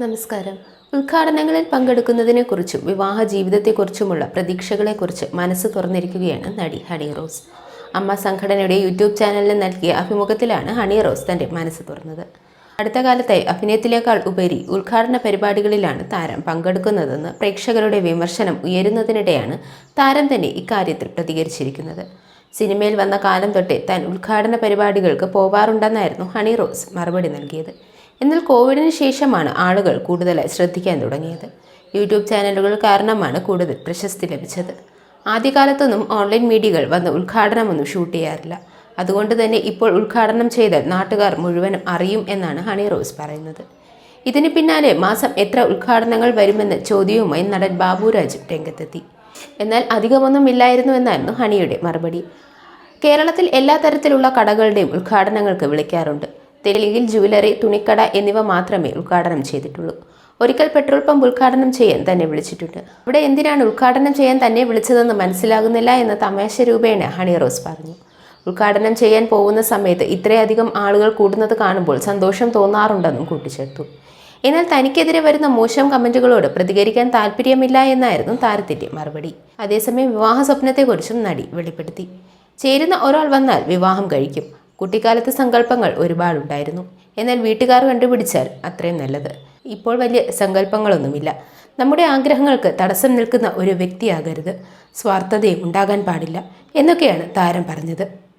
നമസ്കാരം. ഉദ്ഘാടനങ്ങളിൽ പങ്കെടുക്കുന്നതിനെക്കുറിച്ചും വിവാഹ ജീവിതത്തെക്കുറിച്ചുമുള്ള പ്രതീക്ഷകളെക്കുറിച്ച് മനസ്സ് തുറന്നിരിക്കുകയാണ് നടി ഹണി റോസ്. അമ്മ സംഘടനയുടെ യൂട്യൂബ് ചാനലിന് നൽകിയ അഭിമുഖത്തിലാണ് ഹണി റോസ് തന്റെ മനസ്സ് തുറന്നത്. അടുത്ത കാലത്തായി അഭിനയത്തിലേക്കാൾ ഉപരി ഉദ്ഘാടന പരിപാടികളിലാണ് താരം പങ്കെടുക്കുന്നതെന്ന് പ്രേക്ഷകരുടെ വിമർശനം ഉയരുന്നതിനിടെയാണ് താരം തന്നെ ഇക്കാര്യത്തിൽ പ്രതികരിച്ചിരിക്കുന്നത്. സിനിമയിൽ വന്ന കാലം തൊട്ടേ താൻ ഉദ്ഘാടന പരിപാടികൾക്ക് പോവാറുണ്ടെന്നായിരുന്നു ഹണി റോസ് മറുപടി നൽകിയത്. എന്നാൽ കോവിഡിന് ശേഷമാണ് ആളുകൾ കൂടുതലായി ശ്രദ്ധിക്കാൻ തുടങ്ങിയത്. യൂട്യൂബ് ചാനലുകൾ കാരണമാണ് കൂടുതൽ പ്രശസ്തി ലഭിച്ചത്. ആദ്യകാലത്തൊന്നും ഓൺലൈൻ മീഡിയകൾ വന്ന് ഉദ്ഘാടനമൊന്നും ഷൂട്ട് ചെയ്യാറില്ല. അതുകൊണ്ട് തന്നെ ഇപ്പോൾ ഉദ്ഘാടനം ചെയ്താൽ നാട്ടുകാർ മുഴുവനും അറിയും എന്നാണ് ഹണി റോസ് പറയുന്നത്. ഇതിന് പിന്നാലെ മാസം എത്ര ഉദ്ഘാടനങ്ങൾ വരുമെന്ന ചോദ്യവുമായി നടൻ ബാബുരാജ് രംഗത്തെത്തി. എന്നാൽ അധികമൊന്നും ഇല്ലായിരുന്നു എന്നായിരുന്നു ഹണിയുടെ മറുപടി. കേരളത്തിൽ എല്ലാ തരത്തിലുള്ള കടകളുടെയും ഉദ്ഘാടനങ്ങൾക്ക് വിളിക്കാറുണ്ട്. തെലുങ്കിൽ ജുവലറി തുണിക്കട എന്നിവ മാത്രമേ ഉദ്ഘാടനം ചെയ്തിട്ടുള്ളൂ. ഒരിക്കൽ പെട്രോൾ പമ്പ് ഉദ്ഘാടനം ചെയ്യാൻ തന്നെ വിളിച്ചിട്ടുണ്ട്. അവിടെ എന്തിനാണ് ഉദ്ഘാടനം ചെയ്യാൻ തന്നെ വിളിച്ചതെന്ന് മനസ്സിലാകുന്നില്ല എന്ന് തമാശ രൂപേണ ഹണി റോസ് പറഞ്ഞു. ഉദ്ഘാടനം ചെയ്യാൻ പോകുന്ന സമയത്ത് ഇത്രയധികം ആളുകൾ കൂടുന്നത് കാണുമ്പോൾ സന്തോഷം തോന്നാറുണ്ടെന്നും കൂട്ടിച്ചേർത്തു. എന്നാൽ തനിക്കെതിരെ വരുന്ന മോശം കമന്റുകളോട് പ്രതികരിക്കാൻ താല്പര്യമില്ല എന്നായിരുന്നു താരത്തിന്റെ മറുപടി. അതേസമയം വിവാഹ സ്വപ്നത്തെക്കുറിച്ചും നടി വെളിപ്പെടുത്തി. ചേരുന്ന ഒരാൾ വന്നാൽ വിവാഹം കഴിക്കും. കുട്ടിക്കാലത്ത് സങ്കല്പങ്ങൾ ഒരുപാടുണ്ടായിരുന്നു. എന്നാൽ വീട്ടുകാർ കണ്ടുപിടിച്ചാൽ അത്രയും നല്ലത്. ഇപ്പോൾ വലിയ സങ്കല്പങ്ങളൊന്നുമില്ല. നമ്മുടെ ആഗ്രഹങ്ങൾക്ക് തടസ്സം നിൽക്കുന്ന ഒരു വ്യക്തിയാകരുത്. സ്വാർത്ഥതയും ഉണ്ടാകാൻ പാടില്ല എന്നൊക്കെയാണ് താരം പറഞ്ഞത്.